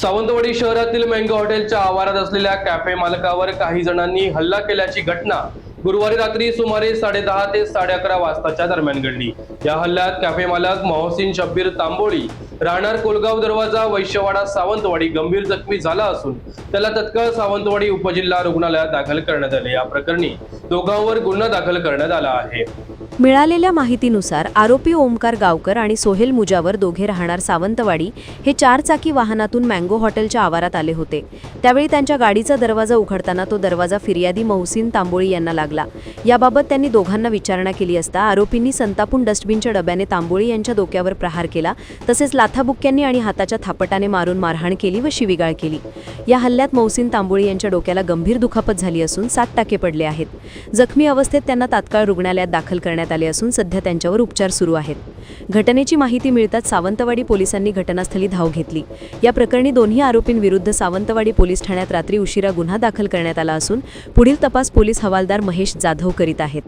सावंतवाडी शहरातील मँगो हॉटेलच्या आवारात असलेल्या कॅफे मालकावर काही जणांनी हल्ला केल्याची घटना गुरुवारी रात्री सुमारे साडेदहा ते साडे अकरा वाजताच्या दरम्यान घडली. या हल्ल्यात कॅफे मालक मोहसिन शब्बीर तांबोळी राहणार कोलगाव दरवाजा वैश्यवाडा सावंतवाडी गंभीर जखमी झाला असून त्याला तत्काळ सावंतवाडी उपजिल्हा रुग्णालयात दाखल करण्यात आले. या प्रकरणी दोघांवर गुन्हा दाखल करण्यात आला आहे. मिळालेल्या माहितीनुसार आरोपी ओमकार गावकर आणि सोहेल मुजावर दोघे राहणार सावंतवाडी हे चारचाकी वाहनातून मँगो हॉटेलच्या आवारात आले होते. त्यावेळी त्यांच्या गाडीचा दरवाजा उघडताना तो दरवाजा फिर्यादी महसिन तांबोळी यांना लागला. याबाबत त्यांनी दोघांना विचारणा केली असता आरोपींनी संतापून डस्टबिनच्या डब्याने तांबोळी यांच्या डोक्यावर प्रहार केला तसेच लाथाबुक्क्यांनी आणि हाताच्या थापटाने मारून मारहाण केली व शिवीगाळ केली. या हल्ल्यात मौसिन तांबोळी यांच्या डोक्याला गंभीर दुखापत झाली असून सात टाके पडले आहेत. जखमी अवस्थेत त्यांना तात्काळ रुग्णालयात दाखल करण्यात आले असून सध्या त्यांच्यावर उपचार सुरू आहेत. घटनेची माहिती मिळताच सावंतवाडी पोलिसांनी घटनास्थळी धाव घेतली. या प्रकरणी दोन्ही आरोपींविरुद्ध सावंतवाडी पोलीस ठाण्यात रात्री उशिरा गुन्हा दाखल करण्यात आला असून पुढील तपास पोलीस हवालदार महेश जाधव करीत आहेत.